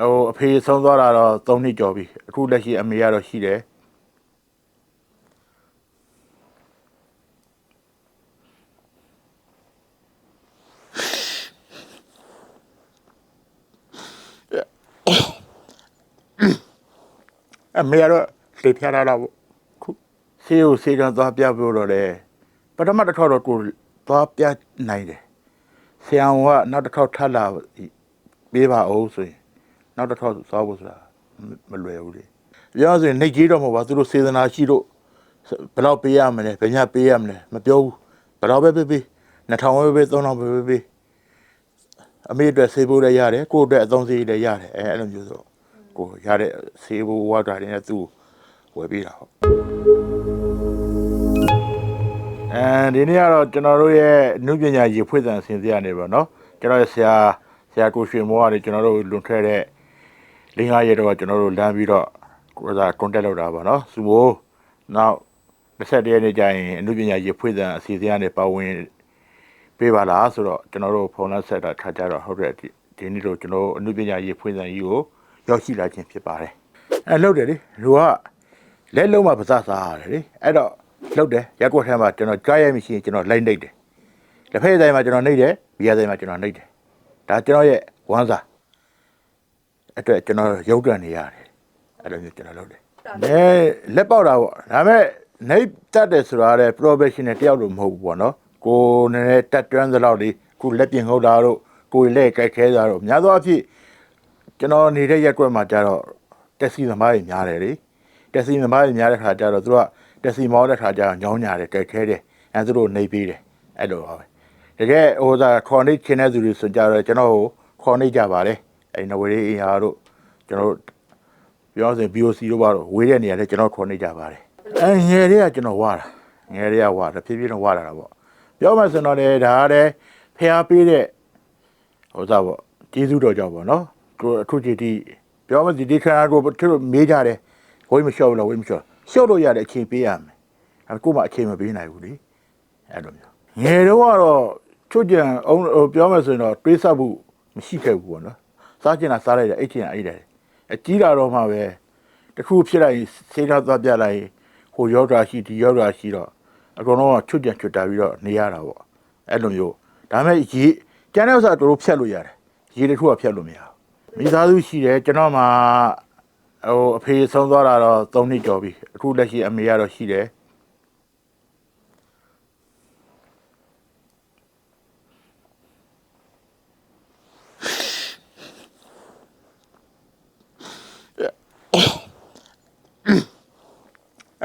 ဟိုအဖေဆုံးသွားတာတော့3နှစ်ကျော်ပြီအခုလက်ရှိအမေကတော့ရှိတယ်အမေကတော့လေဖျားလာတော့ခုဆေးကိုဆေးကန်းသွားပြဖို့တော့လေပထမတစ်ခေါက်တော့ကိုသွားပြနိုင်တယ်ဆရာကနောက်တစ်ခေါက်ထပ်လာပေးပါအောင်ဆိုရင် နောက်တစ်ခေါက်သွားဖို့ဆိုတာမလွယ်ဘူးလေပြောဆိုရင်နေကြီးတော့မဟုတ်ပါသူတို့စေတနာရှိလို့ဘယ်တော့ပေးရမလဲဘယ်ညပေးရမလဲမပြောဘူးဘယ်တော့ပဲပေးပေး2000ပဲပေး3000ပဲပေးပေးအမေအတွက်ဆေးဖို့လည်းရတယ်ကိုယ့်အတွက်အသုံးစရိတ်လည်းရတယ်အဲအဲ့လိုမျိုးဆိုကိုရတဲ့ဆေးဘူးဝါတာတွေနဲ့သူ့ဝယ်ပေးတာဟုတ်အဲဒီနေ့ကတော့ကျွန်တော်တို့ရဲ့အနုပညာရေဖွင့်စံအစဉ်စရနေပါတော့ကျွန်တော်ရဲ့ဆရာဆရာကိုရွှေမောကလည်းကျွန်တော်တို့လွန်ခဲ့တဲ့ လင်းကားရဲတော့ကျွန်တော်တို့လမ်းပြီးတော့ကိုယ်စား contact လုပ်တာပါနော်စူမိုးနောက်21ရက်နေ့ကျရင်အနုပညာရေဖွင့်စံအစီအစဉ်ကနေပါဝင်ပေးပါလားဆိုတော့ကျွန်တော်တို့ဖုန်းလက်ဆက်တာခါကြတော့ဟုတ်တဲ့ဒီဒီနေ့တော့ကျွန်တော်တို့အနုပညာရေဖွင့်စံကြီးကိုရောက်ရှိလာခြင်းဖြစ်ပါတယ်အဲလှုပ်တယ်လေလူကလက်လုံးမှာပစစားရတယ်လေအဲ့တော့လှုပ်တယ်ရက်ကွက်ထဲမှာကျွန်တော်ကြားရမရှိရင်ကျွန်တော်လိုက်နေတယ်လက်ဖက်ဆိုင်မှာကျွန်တော်နေတယ်ဘီယာဆိုင်မှာကျွန်တော်နေတယ်ဒါကျွန်တော်ရဲ့ဝမ်းစာ အတွက်ကျွန်တော်ရုပ်တံနေရတယ်အဲ့လိုမျိုးကျွန်တော်လုပ်တယ်နဲလက်ပေါက်တာပေါ့ဒါပေမဲ့နေတတ်တယ်ဆိုတာလည်း professional တယောက်လို့မဟုတ်ဘူးပေါ့နော်ကိုယ်နည်းနည်းတက်တွန်းသလောက်လေးခုလက်ပြင်ဟုတ်တာတို့ကိုယ်လက်ကြိုက်ခဲတာတို့များသောအားဖြင့်ကျွန်တော်နေတဲ့ရက်ကွက်မှာကျတော့တက်စီသမားတွေများတယ်လေတက်စီသမားတွေများတဲ့ခါကျတော့သူကတက်စီမောင်းတဲ့ခါကျတော့ညောင်းညာတယ်တက်ခဲတယ်အဲသူတို့နေပေးတယ်အဲ့လိုပါပဲတကယ်ဟိုသာခေါ်နေချင်းတဲ့သူတွေဆိုကြတော့ကျွန်တော်ကိုခေါ်နေကြပါလေ အဲ့နဝရီအင်ဟာတို့ကျွန်တော်တို့ပြောစင် BOC တို့ဘာတို့ဝေးတဲ့နေရာလဲကျွန်တော်ခေါ်နေကြပါတယ်အဲငယ်တွေကကျွန်တော်ဝါတာငယ်တွေကဝါတာဖြည်းဖြည်းတော့ဝါလာတာပေါ့ပြောမှဆိုတော့လေဒါကလည်းဖျားပေးတဲ့ဟိုစားပေါ့ကျေးဇူးတော်ကြောင့်ပေါ့နော်ကိုအခုကြည့်ဒီပြောမစီဒီခါကိုသူတို့မေးကြတယ်ဝိမလျှော့ဘူးလားဝိမလျှော့လျှော့လို့ရတဲ့အချိန်ပေးရမယ်အခုမှအချိန်မပေးနိုင်ဘူးလေအဲ့လိုမျိုးငယ်တော့ကတော့ချွတ်ကြံအောင်ဟိုပြောမယ်ဆိုရင်တော့တွေးဆပ်ဖို့မရှိခဲ့ဘူးပေါ့နော် စားကျင်တာစားလိုက်တယ်အိတ်ချင်တာအိတ်တယ်အကြီးတာတော့မှပဲတခုဖြစ်လိုက်ရင်စေးထားသွားပြလိုက်ရင်ဟိုရောက်တာရှိဒီရောက်တာရှိတော့အကုန်လုံးကချွတ်ကြံချွတ်တာပြီးတော့နေရတာပေါ့အဲ့လိုမျိုးဒါပေမဲ့ရေကျန်တဲ့ဥစ္စာတို့ဖြတ်လို့ရတယ်ရေတစ်ခုကဖြတ်လို့မရဘူးမိသားစုရှိတယ်ကျွန်တော်မှဟိုအဖေဆုံးသွားတာတော့3နှစ်ကျော်ပြီအခုလက်ရှိအမေကတော့ရှိတယ်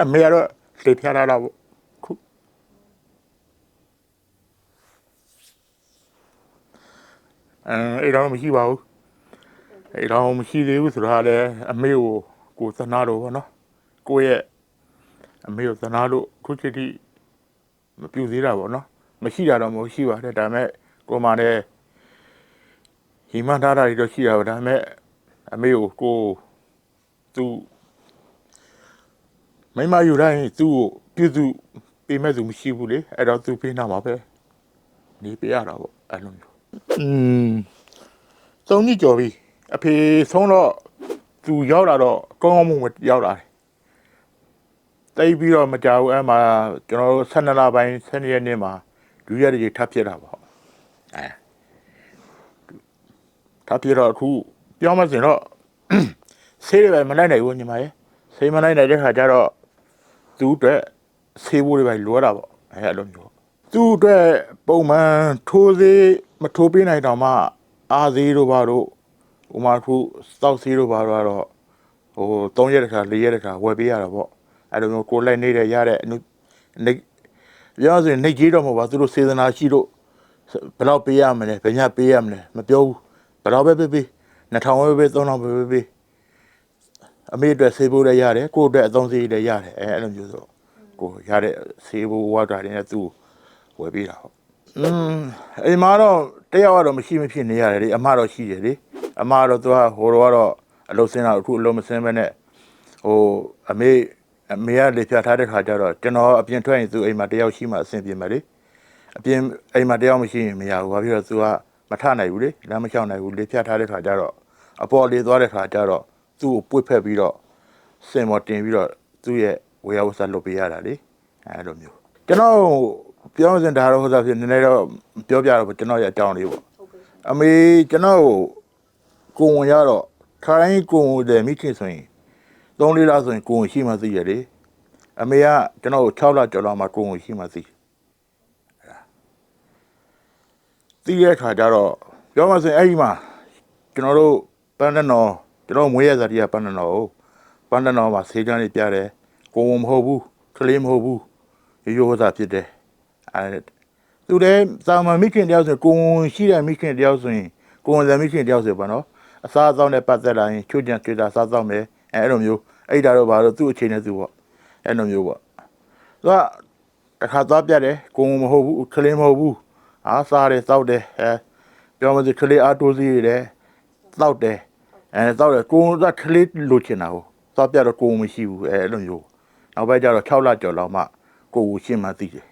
အမေကတော့လေဖျားလာတော့ခုအဲအဲ့တော့မရှိပါဘူးအဲ့တော့မရှိသေးဘူးဆိုတာလည်းအမေကိုကိုသနာလို့ပေါ့နော်ကိုရဲ့အမေကိုသနာလို့ခုချိန်ထိမပြူသေးတာပေါ့နော်မရှိတာတော့မဟုတ်ရှိပါတယ်ဒါပေမဲ့ကိုမလည်းဟိမထားတာတွေတော့ရှိတာပါဒါပေမဲ့အမေကိုကိုသူ မိမယူတိုင်းသူ့ကိုပြုစုပေးမဲ့သူမရှိဘူးလေအဲ့တော့သူပေးနာမှာပဲနေပေးရတာပေါ့အဲ့လိုမျိုးอืมသုံးနှစ်ကျော်ပြီအဖေဆုံးတော့သူရောက်လာတော့ကောင်းကောင်းမွန်မွန်ရောက်လာတယ်တိတ်ပြီးတော့မကြောက်ဘူးအဲ့မှာကျွန်တော်တို့12လပိုင်း12ရက်နေ့မှာဒုရရည်ထပ်ဖြစ်တာပေါ့အဲထပ်ဖြစ်တော့အခုပြောမှစင်တော့ဆေးတွေပဲမလိုက်နိုင်ဘူးညီမရဲ့ဆေးမလိုက်နိုင်တဲ့ခါကျတော့ သူ့အတွက်ဆေးဖို့တွေပဲလိုရတာပေါ့အဲအဲ့လိုမျိုးသူ့အတွက်ပုံမှန်ထိုးသေးမထိုးပေးနိုင်တော့မှအားသေးတို့ဘာတို့ဥမာခုစောက်သေးတို့ဘာတို့ကတော့ဟို3ရက်တစ်ခါ4ရက်တစ်ခါဝယ်ပေးရတာပေါ့အဲ့လိုမျိုးကိုလိုက်နေတဲ့ရတဲ့အနုနေပြောဆိုရင်နေကြီးတော့မဟုတ်ပါသူတို့စေတနာရှိလို့ဘယ်တော့ပေးရမလဲဘယ်ညပေးရမလဲမပြောဘူးဘယ်တော့ပဲပေးပေး2000ပဲပေး3000ပဲပေးပေး အမေအတွက်ဆေးဖို့လည်းရတယ်ကိုယ့်အတွက်အသုံးစရိတ်လည်းရတယ်အဲအဲ့လိုမျိုးဆိုကိုရတဲ့ဆေးဖို့ဝါတာတွေနဲ့သူ့ဝယ်ပေးတာဟုတ်อืมအိမ်မှာတော့တယောက်ကတော့မရှိမဖြစ်နေရတယ်လေအမတော့ရှိတယ်လေအမကတော့သူကဟိုတော့ကတော့အလုပ်စင်းတော့အခုအလုပ်မစင်းပဲနဲ့ဟိုအမေအမေကလေဖြတ်ထားတဲ့ခါကျတော့ကျွန်တော်အပြင်ထွက်ရင်သူအိမ်မှာတယောက်ရှိမှအဆင်ပြေမှာလေအပြင်အိမ်မှာတယောက်မရှိရင်မရဘူးဘာဖြစ်လို့သူကမထနိုင်ဘူးလေလမ်းမလျှောက်နိုင်ဘူးလေဖြတ်ထားတဲ့ခါကျတော့အပေါ်လေသွားတဲ့ခါကျတော့ သူ့ကိုပွေ့ဖက်ပြီးတော့စင်မော်တင်ပြီးတော့သူ့ရဲ့ဝေယဝဆလုပ်ပေးရတာလေအဲလိုမျိုးကျွန်တော်ပြောမစင်ဒါတော့ဟိုစားဖြစ်နည်းနည်းတော့ပြောပြတော့ကျွန်တော်ရဲ့အကြောင်းလေးပေါ့ဟုတ်ကဲ့ရှင်အမေကျွန်တော်ကိုကိုဝင်ရတော့ထိုင်းကိုဝင်တယ်မိခင်ဆိုရင်၃လေးလားဆိုရင်ကိုဝင်ရှိမှသိရလေအမေကကျွန်တော်ကို6လကျော်လောက်မှကိုဝင်ရှိမှသိသိရတဲ့ခါကျတော့ပြောမှဆိုရင်အဲ့ဒီမှာကျွန်တော်တို့ပန်းတနော် ကျွန်တော်မွေးရစားတီးကပန်းတနော်ကိုပန်းတနော်မှာဆေးကြမ်းလေးပြတယ်ကိုဝင်မဟုတ်ဘူးကလေးမဟုတ်ဘူးရိုးရိုးသားဖြစ်တယ်အဲသူလည်းသာမန်မိခင်တယောက်ဆိုကိုဝင်ရှိတဲ့မိခင်တယောက်ဆိုရင်ကိုဝင်တဲ့မိခင်တယောက်ဆိုပါနော်အစားအသောက်နဲ့ပတ်သက်လာရင်ချိုးကြံတွေ့တာစားသောက်မယ်အဲအဲ့လိုမျိုးအဲ့ဒါတော့ဘာလို့သူ့အခြေနဲ့သူပေါ့အဲ့လိုမျိုးပေါ့သူကတစ်ခါသွားပြတ်တယ်ကိုဝင်မဟုတ်ဘူးကလေးမဟုတ်ဘူးအားစားတယ်တောက်တယ်အဲပြောမစကလေးအားတိုးစီးတယ်တောက်တယ် အဲတောက်တယ်ကိုဝင်ကကလေးလိုချင်တာဟုတ်သွားပြတ်တော့ကိုဝင်မရှိဘူးအဲအဲ့လိုမျိုးနောက်ပိုင်းကျတော့6လကျော်လောက်မှကိုဝင်ရှင်းမှသိတယ်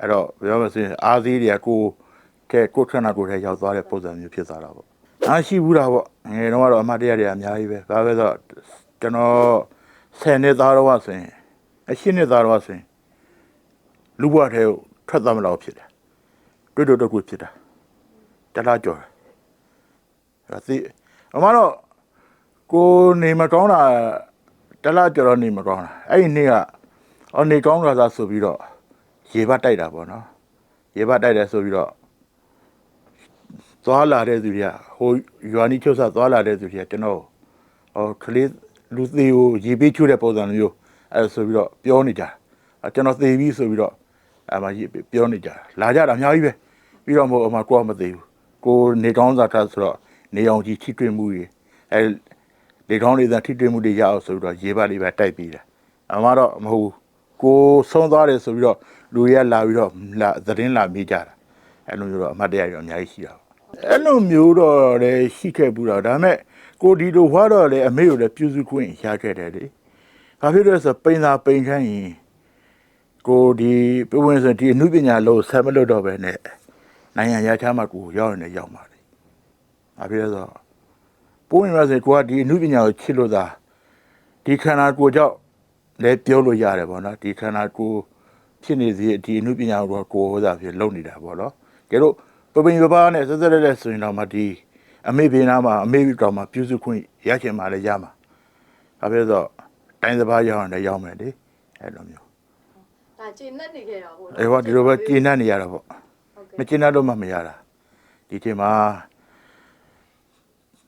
အဲ့တော့ပြောမစင်အားသေးတွေကကိုကဲကိုခဏကိုထဲရောက်သွားတဲ့ပုံစံမျိုးဖြစ်သွားတာပေါ့။အားရှိဘူးတာပေါ့။ငယ်တော့ကတော့အမတ်တရတွေအများကြီးပဲ။ဘာပဲဆိုတော့ကျွန်တော်10နှစ်သားတော့ဆိုရင်အရှင်းနှစ်သားတော့ဆိုရင်လူဘွားထဲကိုထွက်သွားမလို့ဖြစ်တယ်။တွေ့တော့တော့ကိုဖြစ်တာ။တလားကြော်တယ်။အဲ့ဒီ အမတော့ကိုနေမကောင်းတာတလားကြော်တော့နေမကောင်းတာ။အဲ့ဒီနေ့ကအော်နေကောင်းတာသာဆိုပြီးတော့ရေဘတ်တိုက်တာပေါ့နော်ရေဘတ်တိုက်တယ်ဆိုပြီးတော့သွားလာတဲ့သူတွေကဟိုရွာနီးချုပ်ဆက်သွားလာတဲ့သူတွေကကျွန်တော်ဟောကလေးလူသေးကိုရေပေးချိုးတဲ့ပုံစံမျိုးအဲဒါဆိုပြီးတော့ပြောနေကြတာအဲကျွန်တော်သေပြီဆိုပြီးတော့အဲမှာရေပြောနေကြတာလာကြတာအများကြီးပဲပြီးတော့မို့အမကိုကမသေးဘူးကိုနေကောင်းစားထားဆိုတော့ နေအောင်ကြီးထိတွေ့မှုတွေအဲလေကောင်းလေးသာထိတွေ့မှုတွေရအောင်ဆိုပြီးတော့ရေဘတ်လေးပဲတိုက်ပြီးတာအမတော့မဟုတ်ဘူးကိုဆုံးသွားတယ်ဆိုပြီးတော့လူတွေကလာပြီးတော့လာသတင်းလာမေးကြတာအဲ့လိုမျိုးတော့အမှတ်တရတွေအများကြီးရှိတာပေါ့အဲ့လိုမျိုးတော့လည်းရှိခဲ့ဘူးတော့ဒါပေမဲ့ကိုဒီလိုဟွာတော့လေအမေကိုလည်းပြုစုခွင့်ရခဲ့တယ်လေဘာဖြစ်လို့လဲဆိုတော့ပိန်သာပိန်ခန်းရင်ကိုဒီပဝင်စဒီအမှုပညာလို့ဆက်မလို့တော့ပဲနဲ့နိုင်ငံရချမ်းမှာကိုရောက်နေရောက်ပါလေ ဘာဖြစ်လဲဆိုတော့ပုံမှန်ဆိုကိုကဒီအမှုပညာကိုချစ်လို့သာဒီခန္ဓာကိုယ်ကြောင့်လည်းပြောလို့ရတယ်ပေါ့နော်ဒီခန္ဓာကိုယ်ဖြစ်နေစေဒီအမှုပညာကိုကိုယ်ဟောတာဖြစ်လုပ်နေတာပေါ့နော်ကျတို့ပပင်ပပနဲ့ဆက်ဆက်လက်လက်ဆိုရင်တော့မှဒီအမေဘေးနားမှာအမေတော်မှာပြုစုခွင့်ရချင်မှလည်းရမှာဒါပဲဆိုတိုင်းစပါးရအောင်လည်းရောက်မယ်လေအဲ့လိုမျိုးဒါကျင်းနဲ့နေခဲ့တာပေါ့အဲ့တော့ဒီလိုပဲကျင်းနေရတာပေါ့ဟုတ်ကဲ့မကျင်းတော့မှမရတာဒီချိန်မှာ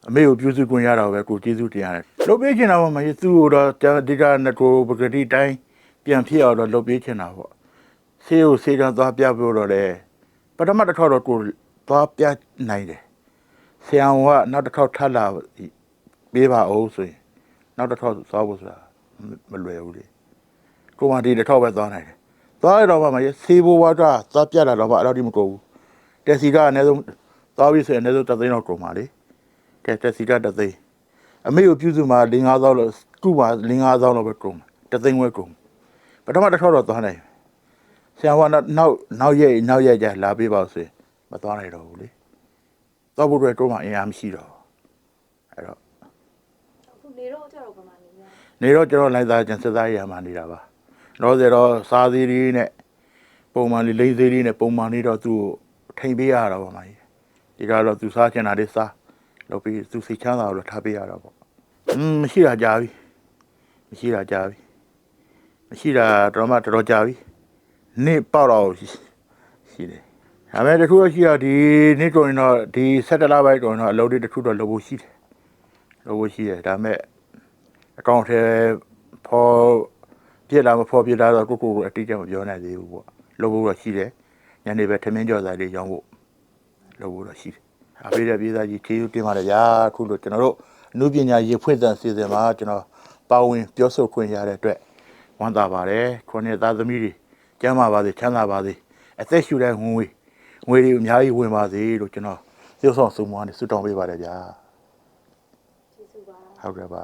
အမေကိုပြုစုခွင့်ရတော့ပဲကိုကျေးဇူးတင်ရတယ်လုပ်ပေးချင်တာပေါ့မကြီးသူ့ကိုတော့ဒီကနကိုပဂတိတိုင်းပြန်ဖြစ်အောင်တော့လုပ်ပေးချင်တာပေါ့ဆေးကိုဆေးကသွားပြဖို့တော့လေပထမတစ်ခေါက်တော့ကိုသွားပြနိုင်တယ်ဆရာကနောက်တစ်ခေါက်ထပ်လာပေးပါအောင်ဆိုရင်နောက်တစ်ခေါက်သွားဖို့ဆိုတာမလွယ်ဘူးလေကိုမဒီတစ်ခေါက်ပဲသွားနိုင်တယ်သွားရတော့မှမကြီးဆေးဘဝကသွားပြလာတော့မှအဲ့လိုဒီမကုန်ဘူးတက်စီကအနည်းဆုံးသွားပြီဆိုရင်အနည်းဆုံးတစ်သိန်းတော့ကုန်ပါလေ ကဲတက်စီကတသိန်းအမေကိုပြုစုမှာ၄၅သောင်းလို့ခုမှာ၄၅သောင်းလို့ပဲကုန်တသိန်းဝဲကုန်ပထမတစ်ခေါက်တော့သွားနိုင်ဆရာကနောက်နောက်နောက်ရက်နောက်ရက်ကျလာပေးပါဆိုရင်မသွားနိုင်တော့ဘူးလေသွားဖို့အတွက်တော့မှအင်အားမရှိတော့အဲ့တော့အခုနေတော့ကြတော့ဘာမှနေရနေတော့ကျွန်တော်လိုက်သားကျန်စစ်သားရမှာနေတာပါတော့ဆိုတော့စားသေးလေးနဲ့ပုံမှန်လေးလိမ့်သေးလေးနဲ့ပုံမှန်လေးတော့သူ့ကိုထိန်ပေးရတာပါမကြီးဒီကတော့သူစားချင်တာလေးစား လုပ်ပြီးသူစိတ်ချမ်းသာလို့ထားပေးရတာပေါ့อืมမရှိတာကြာပြီမရှိတာကြာပြီမရှိတာတော့မှတော်တော်ကြာပြီနေ့ပေါက်တော့ရှိတယ်ဒါပေမဲ့တခုတော့ရှိရဒီနေ့ကုန်ရင်တော့ဒီ17လပိုင်းကုန်ရင်တော့အလုပ်တွေတခုတော့လုပ်ဖို့ရှိတယ်လုပ်ဖို့ရှိတယ်ဒါပေမဲ့အကောင့်ထဲဖော်ပြစ်လာမဖော်ပြစ်လာတော့ကိုကိုကိုအတိအကျမပြောနိုင်သေးဘူးပေါ့လုပ်ဖို့တော့ရှိတယ်ညနေပဲထမင်းကြော်စားလေးရောင်းဖို့လုပ်ဖို့တော့ရှိတယ် အဖေတဲ့ပြည်သားကြီးထေးယူတင်ပါတယ်ဗျာအခုလို့ကျွန်တော်တို့အမှုပညာရေဖွင့်တဲ့စီစဉ်မှာကျွန်တော်ပါဝင်ပြောဆိုခွင့်ရတဲ့အတွက်ဝမ်းသာပါတယ်ခုနှစ်သားသမီးတွေကျမ်းမာပါစေချမ်းသာပါစေအသက်ရှူတဲ့ငွေငွေတွေအများကြီးဝင်ပါစေလို့ကျွန်တော်ပြုဆောင်စုံမွားနေဆုတောင်းပေးပါတယ်ဗျာကျေးဇူးပါဟုတ်ကဲ့ပါ